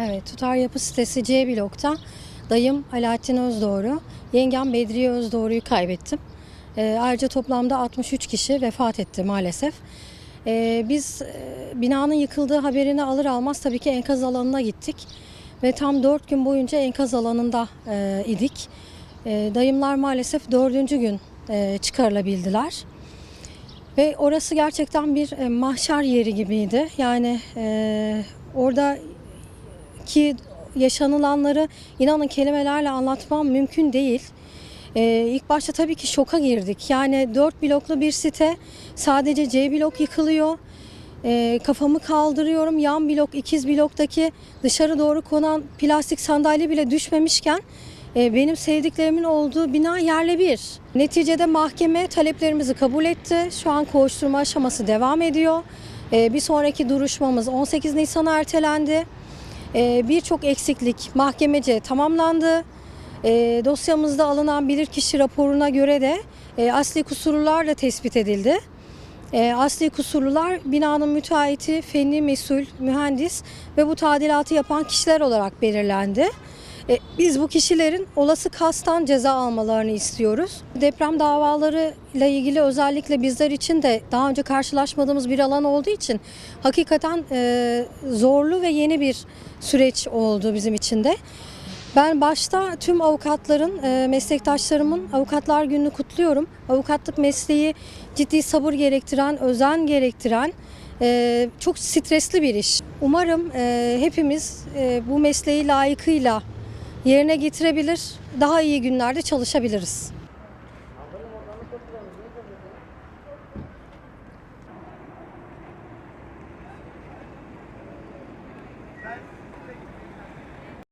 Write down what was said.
Evet, Tutar Yapı sitesi C blokta dayım Alaaddin Özdoğru, yengem Bedriye Özdoğru'yu kaybettim. Ee, ayrıca toplamda 63 kişi vefat etti maalesef. Ee, biz e, binanın yıkıldığı haberini alır almaz tabii ki enkaz alanına gittik. Ve tam 4 gün boyunca enkaz alanında e, idik. E, dayımlar maalesef dördüncü gün e, çıkarılabildiler. Ve orası gerçekten bir e, mahşer yeri gibiydi. Yani e, orada ki yaşanılanları inanın kelimelerle anlatmam mümkün değil. Ee, ilk başta tabii ki şoka girdik. Yani dört bloklu bir site sadece C blok yıkılıyor. Ee, kafamı kaldırıyorum. Yan blok, ikiz bloktaki dışarı doğru konan plastik sandalye bile düşmemişken e, benim sevdiklerimin olduğu bina yerle bir. Neticede mahkeme taleplerimizi kabul etti. Şu an kovuşturma aşaması devam ediyor. Ee, bir sonraki duruşmamız 18 Nisan'a ertelendi. Ee, Birçok eksiklik mahkemece tamamlandı. Ee, dosyamızda alınan bilirkişi raporuna göre de e, asli kusurlar da tespit edildi. E, asli kusurlular binanın müteahhiti, fenli mesul, mühendis ve bu tadilatı yapan kişiler olarak belirlendi. E, biz bu kişilerin olası kastan ceza almalarını istiyoruz. Deprem davaları ile ilgili özellikle bizler için de daha önce karşılaşmadığımız bir alan olduğu için hakikaten e, zorlu ve yeni bir süreç oldu bizim için de. Ben başta tüm avukatların, e, meslektaşlarımın Avukatlar Günü'nü kutluyorum. Avukatlık mesleği ciddi sabır gerektiren, özen gerektiren, e, çok stresli bir iş. Umarım e, hepimiz bu mesleği layıkıyla yerine getirebilir, daha iyi günlerde çalışabiliriz.